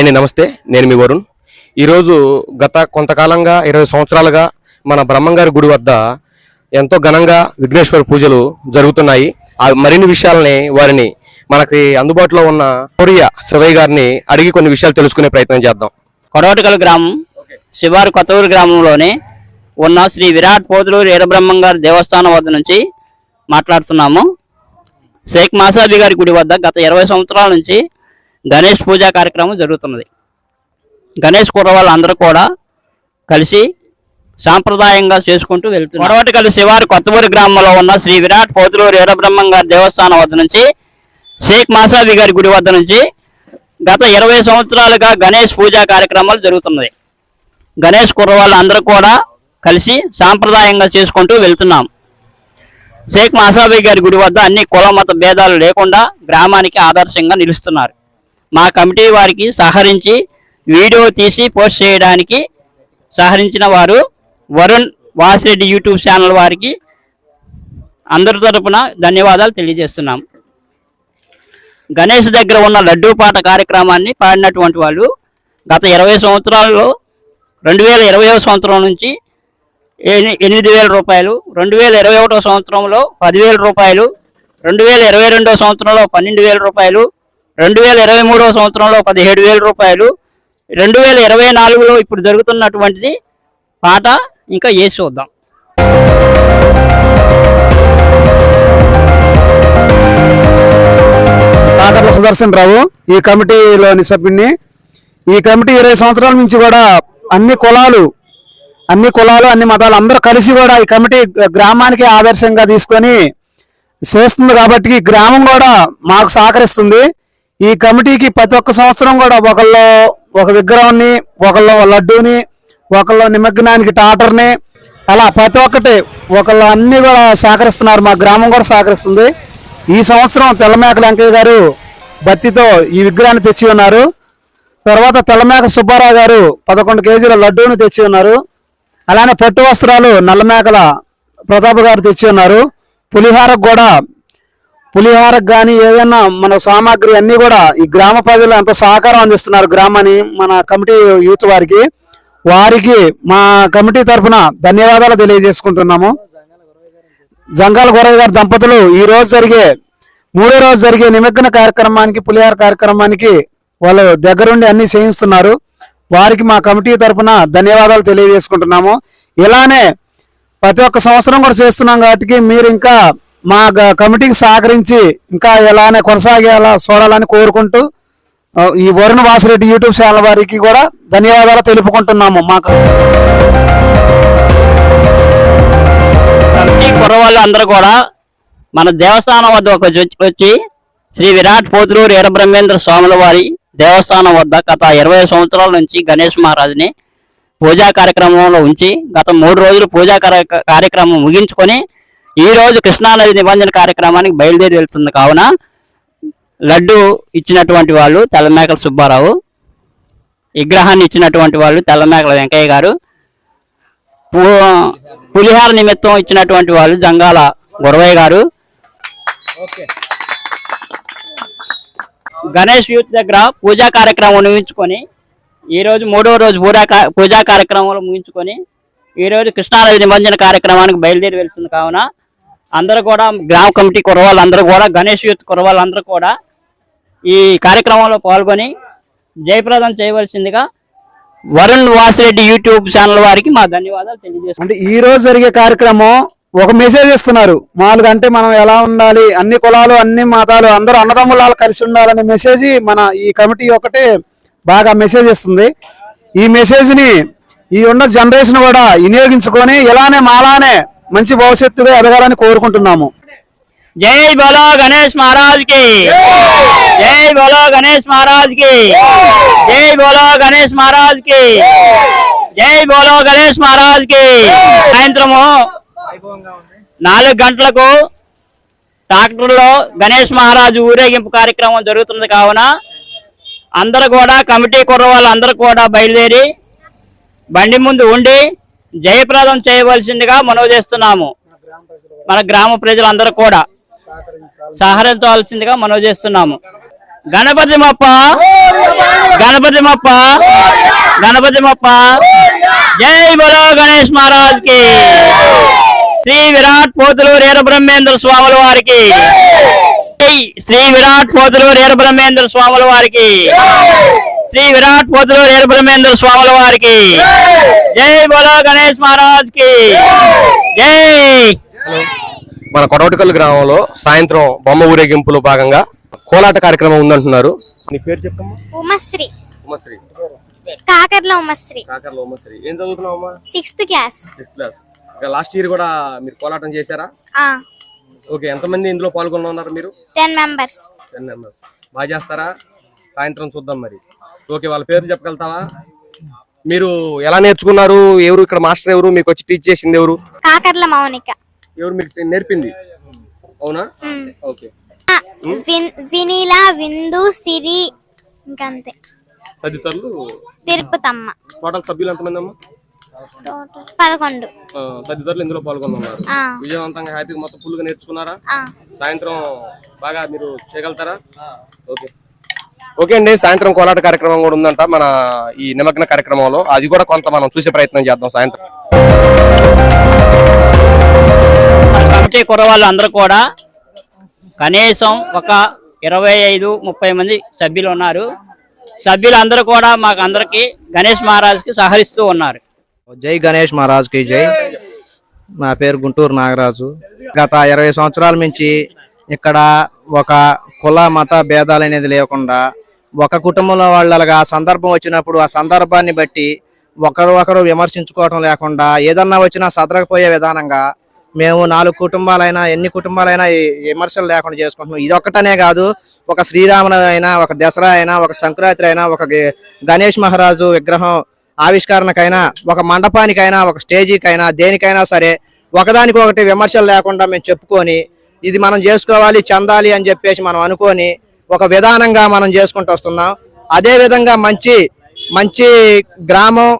Hi అండి నమస్తే. నేను మీ వరుణ్. ఈరోజు గత కొంతకాలంగా ఇరవై సంవత్సరాలుగా మన బ్రహ్మంగారి గుడి వద్ద ఎంతో ఘనంగా విఘ్నేశ్వర పూజలు జరుగుతున్నాయి. ఆ మరిన్ని విషయాలని వారిని మనకి అందుబాటులో ఉన్న కొరియా శివయ్య గారిని అడిగి కొన్ని విషయాలు తెలుసుకునే ప్రయత్నం చేద్దాం. కొడవటికల్ గ్రామం శివారు కొత్తూరు గ్రామంలోని ఉన్న శ్రీ విరాట్ పోతులూరు వీరబ్రహ్మం గారి దేవస్థానం వద్ద నుంచి మాట్లాడుతున్నాము. షేక్ మాసాబి గారి గుడి వద్ద గత ఇరవై సంవత్సరాల నుంచి గణేష్ పూజా కార్యక్రమం జరుగుతున్నది. గణేష్ కుర్రవాళ్ళు అందరూ కూడా కలిసి సాంప్రదాయంగా చేసుకుంటూ వెళ్తున్నారు. కలిసి శివారు కొత్తవూరు గ్రామంలో ఉన్న శ్రీ విరాట్ పోతులూరు వీరబ్రహ్మం గారి దేవస్థానం వద్ద నుంచి షేక్ మాసాబి గారి గుడి వద్ద నుంచి గత ఇరవై సంవత్సరాలుగా గణేష్ పూజా కార్యక్రమాలు జరుగుతున్నది. గణేష్ కుర్రవాళ్ళు అందరూ కూడా కలిసి సాంప్రదాయంగా చేసుకుంటూ వెళ్తున్నాం. షేక్ మాసాబి గారి గుడి వద్ద అన్ని కుల మత భేదాలు లేకుండా గ్రామానికి ఆదర్శంగా నిలుస్తున్నారు. మా కమిటీ వారికి సహకరించి వీడియో తీసి పోస్ట్ చేయడానికి సహకరించిన వారు వరుణ్ వాసిరెడ్డి యూట్యూబ్ ఛానల్ వారికి అందరి తరపున ధన్యవాదాలు తెలియజేస్తున్నాం. గణేష్ దగ్గర ఉన్న లడ్డూ పాట కార్యక్రమాన్ని పాడినటువంటి వాళ్ళు గత ఇరవై సంవత్సరాల్లో రెండు వేల ఇరవై సంవత్సరం నుంచి ఎనిమిది వేల రూపాయలు రెండు వేల ఇరవై ఒకటో సంవత్సరంలో పదివేల రూపాయలు రెండు వేల ఇరవై రెండో సంవత్సరంలో పన్నెండు వేల రూపాయలు రెండు వేల ఇరవై మూడో సంవత్సరంలో పదిహేడు వేల రూపాయలు రెండు వేల ఇరవై నాలుగులో ఇప్పుడు జరుగుతున్నటువంటిది పాట. ఇంకా వేసి చూద్దాం. కాకర్ల సుదర్శన్ రావు ఈ కమిటీలోని సభ్యుడిని ఈ కమిటీ ఇరవై సంవత్సరాల నుంచి కూడా అన్ని కులాలు అన్ని కులాలు అన్ని మతాలు అందరూ కలిసి కూడా ఈ కమిటీ గ్రామానికి ఆదర్శంగా తీసుకొని చేస్తుంది కాబట్టి గ్రామం కూడా మాకు సహకరిస్తుంది. ఈ కమిటీకి ప్రతి ఒక్క సంవత్సరం కూడా ఒకళ్ళు ఒక విగ్రహాన్ని ఒకళ్ళు లడ్డూని ఒకళ్ళు నిమగ్నానికి టాటర్ని అలా ప్రతి ఒక్కటి ఒకళ్ళు అన్ని కూడా సహకరిస్తున్నారు. మా గ్రామం కూడా సహకరిస్తుంది. ఈ సంవత్సరం తెల్లమేక వెంకయ్య గారు బత్తితో ఈ విగ్రహాన్ని తెచ్చి ఉన్నారు. తర్వాత తెల్లమేక సుబ్బారావు గారు పదకొండు కేజీల లడ్డూని తెచ్చి ఉన్నారు. అలానే పట్టు వస్త్రాలు నల్లమేకల ప్రతాప్ గారు తెచ్చి ఉన్నారు. పులిహారకు కూడా పులిహోరకు కానీ ఏదైనా మన సామాగ్రి అన్ని కూడా ఈ గ్రామ ప్రజలు అంత సహకారం అందిస్తున్నారు. గ్రామాన్ని మన కమిటీ యూత్ వారికి వారికి మా కమిటీ తరఫున ధన్యవాదాలు తెలియజేసుకుంటున్నాము. జంగాల గొరయ్య గారి దంపతులు ఈ రోజు జరిగే మూడో రోజు జరిగే నిమగ్న కార్యక్రమానికి పులిహార కార్యక్రమానికి వాళ్ళు దగ్గరుండి అన్ని చేయిస్తున్నారు. వారికి మా కమిటీ తరఫున ధన్యవాదాలు తెలియజేసుకుంటున్నాము. ఇలానే ప్రతి ఒక్క సంవత్సరం కూడా చేస్తున్నాం కాబట్టి మీరు ఇంకా మా గ- కమిటీకి సహకరించి ఇంకా ఎలానే కొనసాగేలా చూడాలని కోరుకుంటూ ఈ వరుణ వాసిరెడ్డి యూట్యూబ్ ఛానల్ వారికి కూడా ధన్యవాదాలు తెలుపుకుంటున్నాము మాకు. కమిటీ కుర్రవాళ్ళు అందరూ కూడా మన దేవస్థానం వద్ద ఒక వచ్చి- వచ్చి శ్రీ విరాట్ పోతులూరు వీరబ్రహ్మేంద్ర స్వాముల వారి దేవస్థానం వద్ద గత ఇరవై సంవత్సరాల నుంచి గణేష్ మహారాజుని పూజా కార్యక్రమంలో ఉంచి గత మూడు రోజులు పూజా కార్యక్రమం ముగించుకొని ఈ రోజు కృష్ణానది నిబంధన కార్యక్రమానికి బయలుదేరి వెళ్తుంది కావున లడ్డు ఇచ్చినటువంటి వాళ్ళు తెల్లమేకల సుబ్బారావు విగ్రహాన్ని ఇచ్చినటువంటి వాళ్ళు తెల్లమేకల వెంకయ్య గారు పు- పులిహార నిమిత్తం ఇచ్చినటువంటి వాళ్ళు జంగాల గురవయ్య గారు గణేష్ యూత్ దగ్గర పూజా కార్యక్రమం ముగించుకొని ఈ రోజు మూడవ రోజు పూజా పూజా కార్యక్రమంలో ముగించుకొని ఈ రోజు కృష్ణానది నిమజ్జన కార్యక్రమానికి బయలుదేరి వెళ్తుంది కావున అందరూ కూడా గ్రామ కమిటీ కురవాళ్ళందరూ కూడా గణేష్ యూత్ కురవాళ్ళందరూ కూడా ఈ కార్యక్రమంలో పాల్గొని జయప్రదం చేయవలసిందిగా వరుణ్ వాసిరెడ్డి యూట్యూబ్ ఛానల్ వారికి మా ధన్యవాదాలు తెలియజేస్తాం అంటే ఈ రోజు జరిగే కార్యక్రమం ఒక మెసేజ్ ఇస్తున్నారు. మామూలుగా అంటే మనం ఎలా ఉండాలి అన్ని కులాలు అన్ని మతాలు అందరూ అన్నదమ్ములాలు కలిసి ఉండాలనే మెసేజ్ మన ఈ కమిటీ ఒకటే బాగా మెసేజ్ ఇస్తుంది. ఈ మెసేజ్ని ఈ ఉన్న జనరేషన్ కూడా వినియోగించుకొని ఇలానే మాలానే మంచి భవిష్యత్తుగా ఎదగాలని కోరుకుంటున్నాము. జై బోలో గణేష్ మహారాజ్కి జై బలో గణేష్ మహారాజ్కి జై బోలో గణేష్ మహారాజ్కి జై బోలో గణేష్ మహారాజ్కి సాయంత్రము నాలుగు గంటలకు ట్రాక్టర్లో గణేష్ మహారాజు ఊరేగింపు కార్యక్రమం జరుగుతుంది కావున అందరూ కూడా కమిటీ కుర్ర వాళ్ళందరూ కూడా బయలుదేరి బండి ముందు ఉండి జయప్రదం చేయవలసిందిగా మనవి చేస్తున్నాము. మన గ్రామ ప్రజలందరూ కూడా సహకరించవలసిందిగా మనవి చేస్తున్నాము. గణపతి మప్ప గణపతి మప్ప గణపతి మప్ప జై బలో గణేష్ మహారాజ్కి శ్రీ విరాట్ పోతులు రేర బ్రహ్మేంద్ర స్వాముల వారికి! శ్రీ విరాట్ పోతులు రేర బ్రహ్మేంద్ర స్వాముల వారికి! శ్రీ విరాట్ పోతులు వీర బ్రహ్మేంద్ర స్వాముల వారికి. జై! బలో గణేష్ మహారాజ్కి జై! మన కొడవటికల్ గ్రామంలో సాయంత్రం బొమ్మ ఊరేగింపులో భాగంగా కోలాట కార్యక్రమం ఉందంటున్నారు. నీ పేరు చెప్పమ్మా? ఉమశ్రీ. ఉమ్మశ్రీ కాకర్ల ఉమశ్రీ. కాకర్ల ఉమ్మశ్రీ ఏం చదువుతున్నావమ్మా? Sixth class. Sixth class. Last year కూడా మీరు కోలాటం చేశారా? ఓకే ఎంతమంది ఇందులో పాల్గొన్నారు మీరు? Ten members. Ten members. బాగా చేస్తారా? సాయంత్రం చూద్దాం మరి. ఓకే వాళ్ళ పేర్లు చెప్పగలుగుతావా? మీరు ఎలా నేర్చుకున్నారు? ఎవరు ఇక్కడ మాస్టర్ ఎవరు? మీకు వచ్చి టీచ్ చేసింది ఎవరు? కాకర్ల మౌనిక. ఎవరు మీకు నేర్పింది? అవునా. ఓకే. వినీల విందు సిరి ఇంకంతే. తదితరులు? తిరుపతమ్మ. టోటల్ సభ్యులు ఎంతమంది అమ్మా పదకొండు. ఆ, తదితరులు ఇందులో పాల్గొన్నారు విజయవంతంగా హ్యాపీగా మొత్తం ఫుల్గా నేర్చుకున్నారా? ఆ. సాయంత్రం బాగా మీరు చేయగలుగుతారా? ఓకే. ఓకే అండి సాయంత్రం కోలాట కార్యక్రమం కూడా ఉందంట మన ఈ నిమగ్న కార్యక్రమంలో. అది కూడా కొంత మనం చూసే ప్రయత్నం చేద్దాం సాయంత్రం. కమిటీ కుర్రవాళ్ళు అందరూ కూడా కనీసం ఒక ఇరవై ఐదు ముప్పై మంది సభ్యులు ఉన్నారు. సభ్యులందరూ కూడా మాకు అందరికి గణేష్ మహారాజ్కి సహకరిస్తూ ఉన్నారు. జై గణేష్ మహారాజ్కి జై. నా పేరు గుంటూరు నాగరాజు. గత ఇరవై సంవత్సరాల నుంచి ఇక్కడ ఒక కుల మత భేదాలు అనేది లేకుండా ఒక కుటుంబంలో వాళ్ళగా సందర్భం వచ్చినప్పుడు ఆ సందర్భాన్ని బట్టి ఒకరు ఒకరు విమర్శించుకోవటం లేకుండా ఏదన్నా వచ్చినా సదరకపోయే విధానంగా మేము నాలుగు కుటుంబాలైనా ఎన్ని కుటుంబాలైనా ఈ విమర్శలు లేకుండా చేసుకుంటున్నాం. ఇది ఒక్కటనే కాదు ఒక శ్రీరాముని అయినా ఒక దసరా అయినా ఒక సంక్రాంతి అయినా ఒక గణేష్ మహారాజు విగ్రహం ఆవిష్కరణకైనా ఒక మండపానికైనా ఒక స్టేజీకైనా దేనికైనా సరే ఒకదానికి ఒకటి విమర్శలు లేకుండా మేము చెప్పుకొని ఇది మనం చేసుకోవాలి చెందాలి అని చెప్పేసి మనం అనుకొని ఒక విధానంగా మనం చేసుకుంటూ వస్తున్నాం. అదే విధంగా మంచి మంచి గ్రామం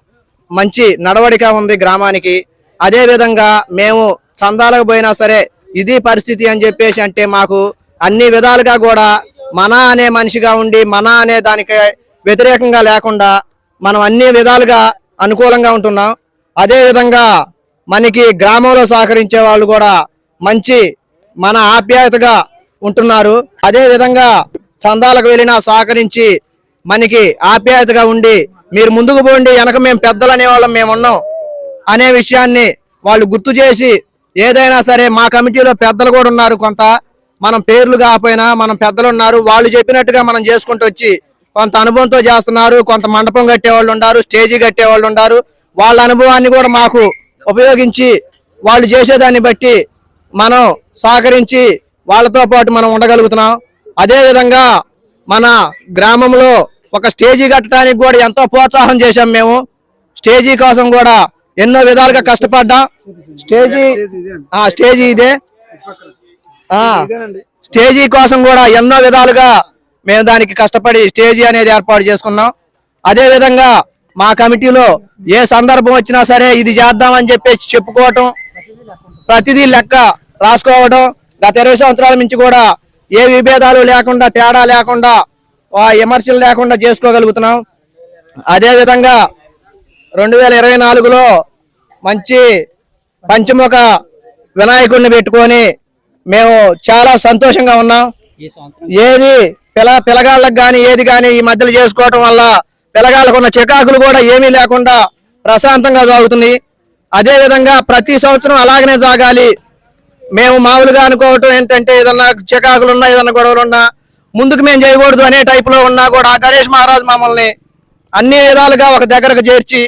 మంచి నడవడిక ఉంది గ్రామానికి. అదేవిధంగా మేము చందాలకు పోయినా సరే ఇది పరిస్థితి అని చెప్పేసి అంటే మాకు అన్ని విధాలుగా కూడా మన అనే మనిషిగా ఉండి మన అనే దానికి వ్యతిరేకంగా లేకుండా మనం అన్ని విధాలుగా అనుకూలంగా ఉంటున్నాం. అదే విధంగా మనకి గ్రామంలో సహకరించే వాళ్ళు కూడా మంచి మన ఆప్యాయతగా ఉంటున్నారు. అదే విధంగా చందాలకు వెళ్ళినా సహకరించి మనకి ఆప్యాయతగా ఉండి మీరు ముందుకు పోండి వెనక మేము పెద్దలు అనేవాళ్ళం మేము ఉన్నాం అనే విషయాన్ని వాళ్ళు గుర్తు చేసి ఏదైనా సరే మా కమిటీలో పెద్దలు కూడా ఉన్నారు కొంత. మనం పేర్లు కాకపోయినా మనం పెద్దలు ఉన్నారు. వాళ్ళు చెప్పినట్టుగా మనం చేసుకుంటూ వచ్చి కొంత అనుభవంతో చేస్తున్నారు కొంత మండపం కట్టే వాళ్ళు ఉన్నారు స్టేజీ కట్టే వాళ్ళు ఉన్నారు వాళ్ళ అనుభవాన్ని కూడా మాకు ఉపయోగించి వాళ్ళు చేసేదాన్ని బట్టి మనం సహకరించి వాళ్ళతో పాటు మనం ఉండగలుగుతున్నాం. అదే విధంగా మన గ్రామంలో ఒక స్టేజీ కట్టడానికి కూడా ఎంతో ప్రోత్సాహం చేశాం మేము. స్టేజీ కోసం కూడా ఎన్నో విధాలుగా కష్టపడ్డాం. స్టేజీ ఆ స్టేజీ ఇదే. స్టేజీ కోసం కూడా ఎన్నో విధాలుగా మేము దానికి కష్టపడి స్టేజీ అనేది ఏర్పాటు చేసుకున్నాం. అదే విధంగా మా కమిటీలో ఏ సందర్భం వచ్చినా సరే ఇది చేద్దామని చెప్పేసి చెప్పుకోవటం ప్రతిదీ లెక్క రాసుకోవడం గత ఇరవై సంవత్సరాల నుంచి కూడా ఏ విభేదాలు లేకుండా తేడా లేకుండా ఆ విమర్శలు లేకుండా చేసుకోగలుగుతున్నాం. అదేవిధంగా రెండు వేల ఇరవై నాలుగులో మంచి పంచముఖ వినాయకుడిని పెట్టుకొని మేము చాలా సంతోషంగా ఉన్నాం. ఏది పిల పిలగాళ్ళకు కానీ ఏది కానీ ఈ మధ్యలో చేసుకోవటం వల్ల పిలగాళ్ళకున్న చికాకులు కూడా ఏమీ లేకుండా ప్రశాంతంగా సాగుతుంది అదేవిధంగా ప్రతి సంవత్సరం అలాగనే సాగాలి. మేము మామూలుగా అనుకోవటం ఏంటంటే ఏదన్నా చికాకులు ఉన్నా ఏదన్నా గొడవలు ఉన్నా ముందుకు మేము చేయకూడదు అనే టైపులో ఉన్నా కూడా గణేష్ మహారాజ్ మమ్మల్ని అన్ని విధాలుగా ఒక దగ్గరకు చేర్చి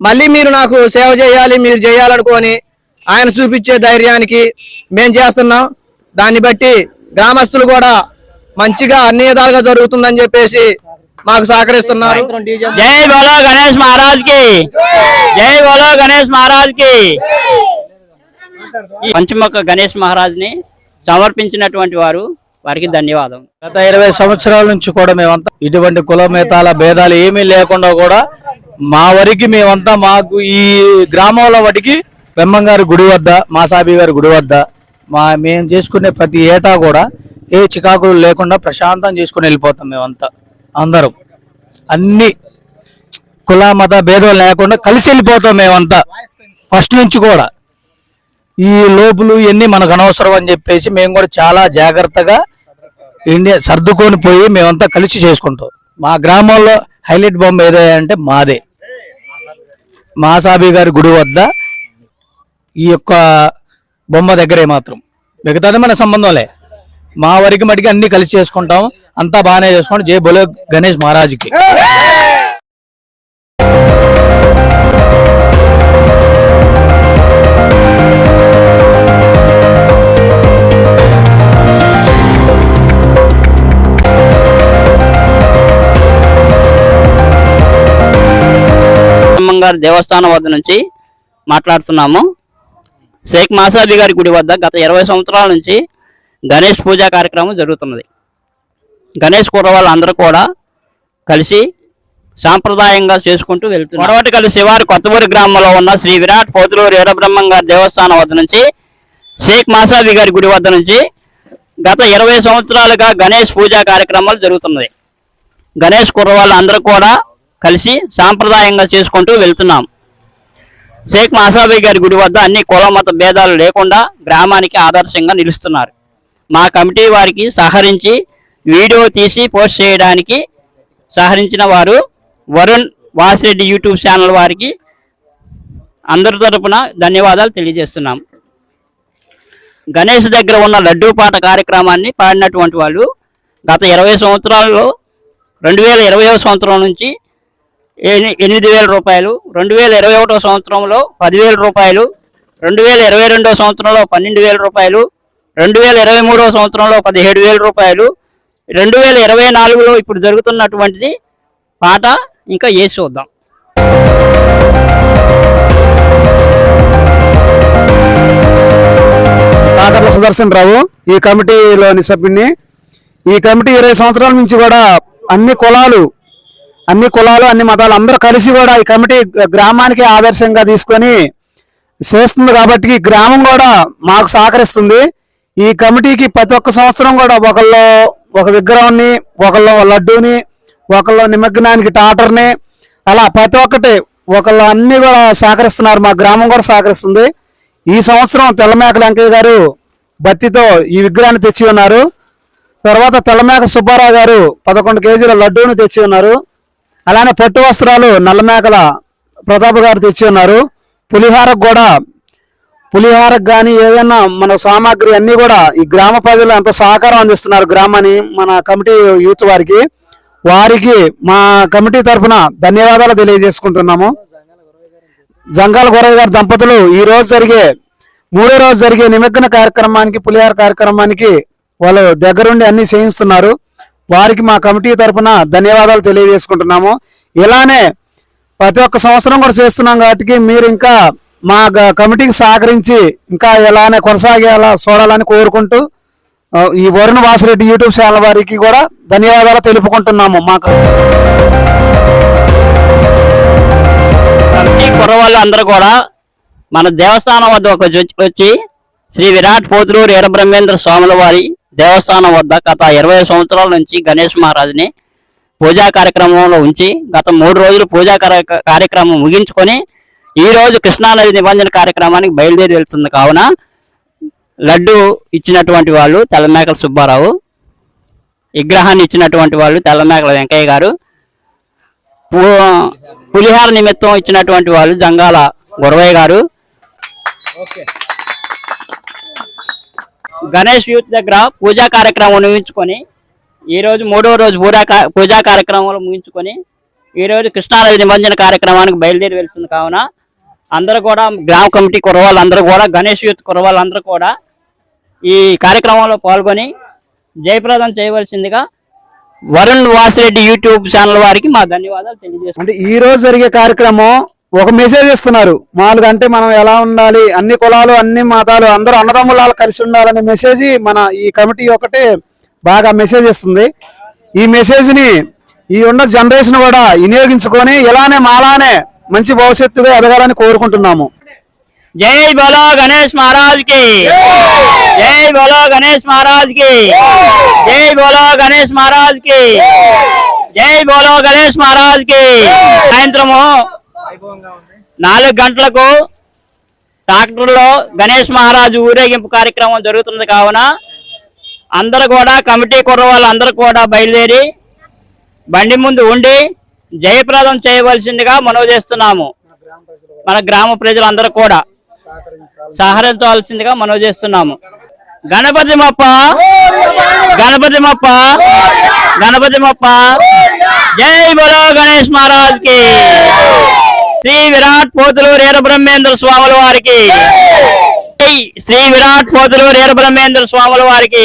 మళ్ళీ మీరు నాకు సేవ చేయాలి మీరు చేయాలనుకొని ఆయన చూపించే ధైర్యానికి మేము చేస్తున్నాం. దాన్ని బట్టి గ్రామస్తులు కూడా మంచిగా అన్ని విధాలుగా జరుగుతుందని చెప్పేసి మాకు సహకరిస్తున్నారు. జై బోలో గణేష్ మహారాజ్కి జై బోలో గణేష్ మహారాజ్కి పంచముఖ గణేష్ మహారాజ్ని సమర్పించినటువంటి వారు వారికి ధన్యవాదం. గత ఇరవై సంవత్సరాల నుంచి కూడా మేమంతా ఇటువంటి కుల మేతాల భేదాలు ఏమీ లేకుండా కూడా మా వరకు మేమంతా మాకు ఈ గ్రామంలో వాటికి బెమ్మంగారి గుడి వద్ద మాసాబి గారి గుడి వద్ద మా మేము చేసుకునే ప్రతి ఏటా కూడా ఏ చికాకులు లేకుండా ప్రశాంతం చేసుకుని వెళ్ళిపోతాం మేమంతా అందరం. అన్ని కుల మత భేదం లేకుండా కలిసి వెళ్ళిపోతాం మేమంతా. ఫస్ట్ నుంచి కూడా. ఈ లోపులు ఇవన్నీ మనకు అనవసరం అని చెప్పేసి మేము కూడా చాలా జాగ్రత్తగా ఇండియా సర్దుకొని పోయి మేమంతా కలిసి చేసుకుంటాం. మా గ్రామంలో హైలైట్ బొమ్మ ఏదంటే అంటే మాదే మాసాబి గారి గుడి వద్ద ఈ యొక్క బొమ్మ దగ్గరే మాత్రం. మిగతాది మన సంబంధంలే. మా వరకు మటుకి అన్ని కలిసి చేసుకుంటాం. అంతా బాగానే చేసుకోండి జై బోలో గణేష్ మహారాజ్కి. గారి దేవస్థానం వద్ద నుంచి మాట్లాడుతున్నాము. షేక్ మాసాబీ గారి గుడి వద్ద గత ఇరవై సంవత్సరాల నుంచి గణేష్ పూజా కార్యక్రమం జరుగుతున్నది. గణేష్ కుర్రవాళ్ళు అందరూ కూడా కలిసి సాంప్రదాయంగా చేసుకుంటూ వెళ్తున్నారు. కొడవటికల్లి శివారి కొత్తపూరి గ్రామంలో ఉన్న శ్రీ విరాట్ పోతులూరు వీరబ్రహ్మం గారి దేవస్థానం వద్ద నుంచి షేక్ మాసాబీ గారి గుడి వద్ద నుంచి గత ఇరవై సంవత్సరాలుగా గణేష్ పూజా కార్యక్రమాలు జరుగుతున్నది. గణేష్ కుర్రవాళ్ళు అందరూ కూడా కలిసి సాంప్రదాయంగా చేసుకుంటూ వెళ్తున్నాం. షేక్ మాసాబి గారి గుడి వద్ద అన్ని కుల మత భేదాలు లేకుండా గ్రామానికి ఆదర్శంగా నిలుస్తున్నారు. మా కమిటీ వారికి సహకరించి వీడియో తీసి పోస్ట్ చేయడానికి సహరించిన వారు వరుణ్ వాసిరెడ్డి యూట్యూబ్ ఛానల్ వారికి అందరి తరపున ధన్యవాదాలు తెలియజేస్తున్నాం. గణేష్ దగ్గర ఉన్న లడ్డూ పాట కార్యక్రమాన్ని పాడినటువంటి వాళ్ళు గత ఇరవై సంవత్సరాల్లో రెండు వేల ఇరవై సంవత్సరం నుంచి ఎనిమిది వేల రూపాయలు రెండు వేల ఇరవై ఒకటో సంవత్సరంలో పదివేల రూపాయలు రెండు వేల ఇరవై రెండో సంవత్సరంలో పన్నెండు వేల రూపాయలు రెండు వేల ఇరవై మూడో సంవత్సరంలో పదిహేడు వేల రూపాయలు రెండు వేల ఇరవై నాలుగులో ఇప్పుడు జరుగుతున్నటువంటిది పాట ఇంకా వేసి చూద్దాం. కాకర్ల సుదర్శన్ రావు ఈ కమిటీలోని సభ్యుని ఈ కమిటీ ఇరవై సంవత్సరాల నుంచి కూడా అన్ని కులాలు అన్ని కులాలు అన్ని మతాలు అందరూ కలిసి కూడా ఈ కమిటీ గ్రామానికి ఆదర్శంగా తీసుకొని చేస్తుంది కాబట్టి ఈ గ్రామం కూడా మాకు సహకరిస్తుంది. ఈ కమిటీకి ప్రతి ఒక్క సంవత్సరం కూడా ఒకళ్ళు ఒక విగ్రహాన్ని ఒకళ్ళు లడ్డూని ఒకళ్ళు నిమగ్నానికి టాటర్ని అలా ప్రతి ఒక్కటి ఒకళ్ళు అన్ని కూడా సహకరిస్తున్నారు. మా గ్రామం కూడా సహకరిస్తుంది. ఈ సంవత్సరం తెల్లమేక వెంకయ్య గారు బత్తితో ఈ విగ్రహాన్ని తెచ్చి ఉన్నారు. తర్వాత తెల్లమేక సుబ్బారావు గారు పదకొండు కేజీల లడ్డూని తెచ్చి ఉన్నారు. అలానే పట్టు వస్త్రాలు నల్లమేకల ప్రతాప్ గారు తెచ్చి ఉన్నారు. పులిహారకు కూడా పులిహారకు కానీ ఏదైనా మన సామాగ్రి అన్నీ కూడా ఈ గ్రామ ప్రజలు అంత సహకారం అందిస్తున్నారు గ్రామాన్ని మన కమిటీ యూత్ వారికి. వారికి మా కమిటీ తరఫున ధన్యవాదాలు తెలియజేసుకుంటున్నాము. జంగాల గొరయ్య గారి దంపతులు ఈ రోజు జరిగే మూడో రోజు జరిగే నిమగ్న కార్యక్రమానికి పులిహార కార్యక్రమానికి వాళ్ళు దగ్గరుండి అన్ని చేయిస్తున్నారు. వారికి మా కమిటీ తరఫున ధన్యవాదాలు తెలియజేసుకుంటున్నాము. ఇలానే ప్రతి ఒక్క సంవత్సరం కూడా చేస్తున్నాం కాబట్టి మీరు ఇంకా మా కమిటీకి సహకరించి ఇంకా ఇలానే కొనసాగేలా చూడాలని కోరుకుంటూ ఈ వరుణ్ వాసిరెడ్డి యూట్యూబ్ ఛానల్ వారికి కూడా ధన్యవాదాలు తెలుపుకుంటున్నాము మాకు. కమిటీ కుర్రవాళ్ళు అందరూ కూడా మన దేవస్థానం వద్ద ఒక వచ్చి శ్రీ విరాట్ పోతులూరు వీరబ్రహ్మేంద్ర స్వాముల వారి దేవస్థానం వద్ద గత ఇరవై సంవత్సరాల నుంచి గణేష్ మహారాజుని పూజా కార్యక్రమంలో ఉంచి గత మూడు రోజులు పూజా కార్యక్రమం ముగించుకొని ఈ రోజు కృష్ణానది నిబంధన కార్యక్రమానికి బయలుదేరి వెళ్తుంది కావున లడ్డు ఇచ్చినటువంటి వాళ్ళు తెల్లమేకల సుబ్బారావు విగ్రహాన్ని ఇచ్చినటువంటి వాళ్ళు తెల్లమేకల వెంకయ్య గారు పు- పులిహార నిమిత్తం ఇచ్చినటువంటి వాళ్ళు జంగాల గురవయ్య గారు. ఓకే. గణేష్ యూత్ దగ్గర పూజా కార్యక్రమం ముగించుకొని ఈరోజు మూడవ మూడో రోజు పూజా పూజా కార్యక్రమాలు ముగించుకొని ఈ రోజు కృష్ణానది నిమజ్జన కార్యక్రమానికి బయలుదేరి వెళ్తుంది కావున అందరూ కూడా గ్రామ కమిటీ కురవాళ్ళందరూ కూడా గణేష్ యూత్ కురవాళ్ళందరూ కూడా ఈ కార్యక్రమంలో పాల్గొని జయప్రదం చేయవలసిందిగా వరుణ్ వాసిరెడ్డి యూట్యూబ్ ఛానల్ వారికి మా ధన్యవాదాలు తెలియజేస్తాం అంటే ఈ రోజు జరిగే కార్యక్రమం ఒక మెసేజ్ ఇస్తున్నారు. మామూలుగా అంటే మనం ఎలా ఉండాలి? అన్ని కులాలు అన్ని మతాలు అందరూ అన్నదమ్ములాలు కలిసి ఉండాలనే మెసేజ్ మన ఈ కమిటీ ఒకటే బాగా మెసేజ్ ఇస్తుంది. ఈ మెసేజ్ని ఈ ఉన్న జనరేషన్ కూడా వినియోగించుకొని ఇలానే మాలానే మంచి భవిష్యత్తుగా ఎదగాలని కోరుకుంటున్నాము. జై బలో గణేష్ మహారాజ్కి జై బోలో గణేష్ మహారాజ్కి జై బోలో గణేష్ మహారాజ్కి జై బోలో గణేష్ మహారాజ్కి సాయంత్రము నాలుగు గంటలకు ట్రాక్టర్లో గణేష్ మహారాజు ఊరేగింపు కార్యక్రమం జరుగుతుంది కావున అందరూ కూడా కమిటీ కుర్ర వాళ్ళందరూ కూడా బయలుదేరి బండి ముందు ఉండి జయప్రదం చేయవలసిందిగా మనవి చేస్తున్నాము. మన గ్రామ ప్రజలందరూ కూడా సహకరించవలసిందిగా మనవి చేస్తున్నాము. గణపతి మప్ప గణపతి మప్ప గణపతి మప్ప. జై బలో గణేష్ మహారాజ్కి శ్రీ విరాట్ పోతులూరు వీర బ్రహ్మేంద్ర స్వాముల వారికి. జై! శ్రీ విరాట్ పోతులూరు వీర బ్రహ్మేంద్ర స్వాముల వారికి.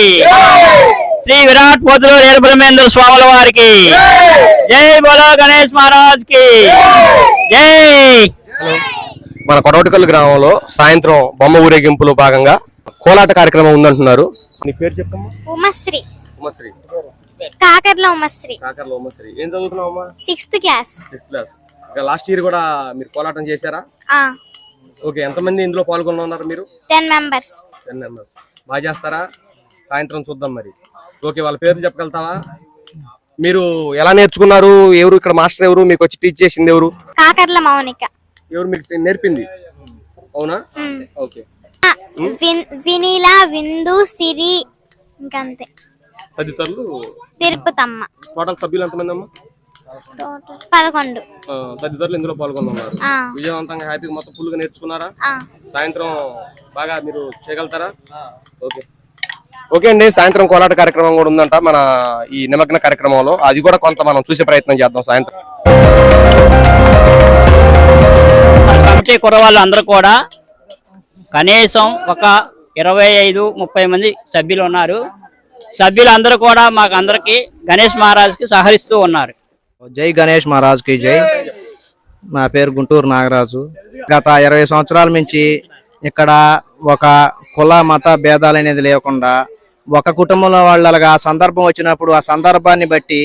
శ్రీ విరాట్ పోతులూరు వీర బ్రహ్మేంద్ర స్వాముల వారికి. జై బలో గణేష్ మహారాజ్కి జై! మన కొడవటికల్లు గ్రామంలో సాయంత్రం బొమ్మ ఊరేగింపులో భాగంగా కోలాట కార్యక్రమం ఉందంటున్నారు. నీ పేరు చెప్పమ్మా? ఉమశ్రీ. ఉమ్మశ్రీ కాకర్ల ఉమశ్రీ. కాకర్లో ఉమ్మశ్రీ ఏం చదువుతున్నావమ్మా? Sixth class. Sixth class. Last year కూడా మీరు కోలాటం చేశారా? ఓకే ఎంతమంది ఇందులో పాల్గొన్న ఉన్నారు మీరు? టెన్ మెంబర్స్ టెన్ మెంబర్స్ బాగా చేస్తారా? సాయంత్రం చూద్దాం మరి. ఓకే వాళ్ళ పేర్లు చెప్పగలుగుతావా? మీరు ఎలా నేర్చుకున్నారు? ఎవరు ఇక్కడ మాస్టర్ ఎవరు? మీకు వచ్చి టీచ్ చేసింది ఎవరు? కాకర్ల మౌనిక. ఎవరు మీకు నేర్పింది? అవునా. ఓకే. వినీల విందు సిరి ఇంకంతే. తదితరులు. తిరుపతమ్మ. టోటల్ సభ్యులు ఎంతమంది అమ్మా? పదకొండు. ఇందులో పాల్గొన్నారు విజయవంతంగా హ్యాపీగా మొత్తం ఫుల్గా నేర్చుకున్నారా? ఆ. సాయంత్రం బాగా మీరు చేయగలుగుతారా? ఓకే. ఓకే అండి సాయంత్రం కోలాట కార్యక్రమం కూడా ఉందంట మన ఈ నిమగ్న కార్యక్రమంలో. అది కూడా కొంత మనం చూసే ప్రయత్నం చేద్దాం సాయంత్రం. మన కమిటీ కుర్రవాళ్ళు అందరూ కూడా కనీసం ఒక ఇరవై ఐదు ముప్పై మంది సభ్యులు ఉన్నారు. సభ్యులందరూ కూడా మాకు అందరికి గణేష్ మహారాజ్కి సహకరిస్తూ ఉన్నారు. జై గణేష్ మహారాజ్కి జై. నా పేరు గుంటూరు నాగరాజు. గత ఇరవై సంవత్సరాల నుంచి ఇక్కడ ఒక కుల మత భేదాలు అనేది లేకుండా ఒక కుటుంబంలో వాళ్ళగా సందర్భం వచ్చినప్పుడు ఆ సందర్భాన్ని బట్టి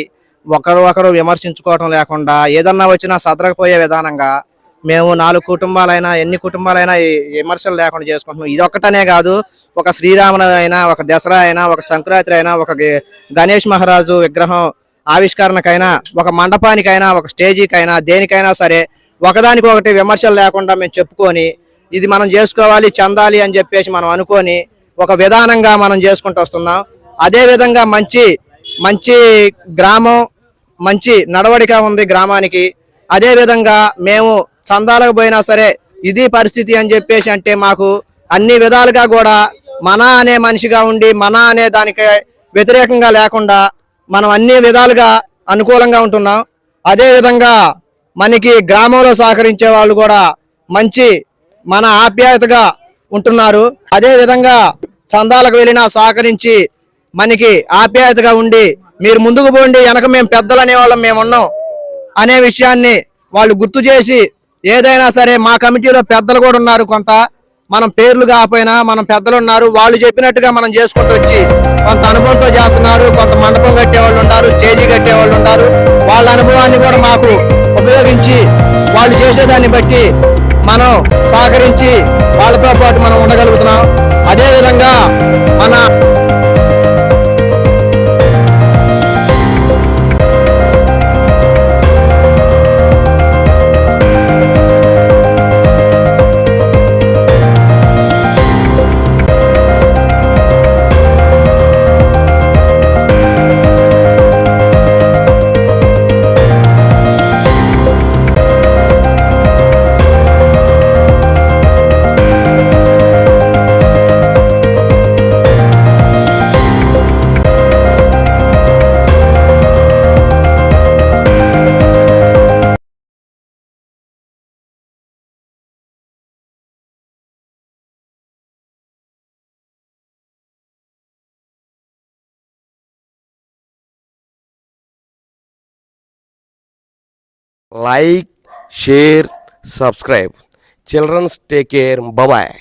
ఒకరు ఒకరు విమర్శించుకోవటం లేకుండా ఏదన్నా వచ్చినా సదరకపోయే విధానంగా మేము నాలుగు కుటుంబాలైనా ఎన్ని కుటుంబాలైనా ఈ విమర్శలు లేకుండా చేసుకుంటున్నాం. ఇది ఒక్కటనే కాదు ఒక శ్రీరాముని అయినా ఒక దసరా అయినా ఒక సంక్రాంతి అయినా ఒక గణేష్ మహారాజు విగ్రహం ఆవిష్కరణకైనా ఒక మండపానికైనా ఒక స్టేజీకైనా దేనికైనా సరే ఒకదానికి ఒకటి విమర్శలు లేకుండా మేము చెప్పుకొని ఇది మనం చేసుకోవాలి చెందాలి అని చెప్పేసి మనం అనుకొని ఒక విధానంగా మనం చేసుకుంటూ వస్తున్నాం. అదేవిధంగా మంచి మంచి గ్రామం మంచి నడవడిక ఉంది గ్రామానికి. అదేవిధంగా మేము చందాలకు పోయినా సరే ఇది పరిస్థితి అని చెప్పేసి అంటే మాకు అన్ని విధాలుగా కూడా మన అనే మనిషిగా ఉండి మన అనే దానికి వ్యతిరేకంగా లేకుండా మనం అన్ని విధాలుగా అనుకూలంగా ఉంటున్నాం. అదే విధంగా మనకి గ్రామంలో సహకరించే వాళ్ళు కూడా మంచి మన ఆప్యాయతగా ఉంటున్నారు. అదే విధంగా చందాలకు వెళ్ళినా సహకరించి మనకి ఆప్యాయతగా ఉండి మీరు ముందుకు పోండి వెనక మేము పెద్దలు అనేవాళ్ళం మేము ఉన్నాం అనే విషయాన్ని వాళ్ళు గుర్తు చేసి ఏదైనా సరే మా కమిటీలో పెద్దలు కూడా ఉన్నారు కొంత. మనం పేర్లు కాకపోయినా మనం పెద్దలు ఉన్నారు వాళ్ళు చెప్పినట్టుగా మనం చేసుకుంటూ వచ్చి కొంత అనుభవంతో చేస్తున్నారు కొంత మండపం కట్టేవాళ్ళు ఉన్నారు స్టేజీ కట్టేవాళ్ళు ఉన్నారు. వాళ్ళ అనుభవాన్ని కూడా మాకు ఉపయోగించి వాళ్ళు చేసేదాన్ని బట్టి మనం సహకరించి వాళ్ళతో పాటు మనం ఉండగలుగుతున్నాం. అదేవిధంగా మన like share subscribe children's take care bye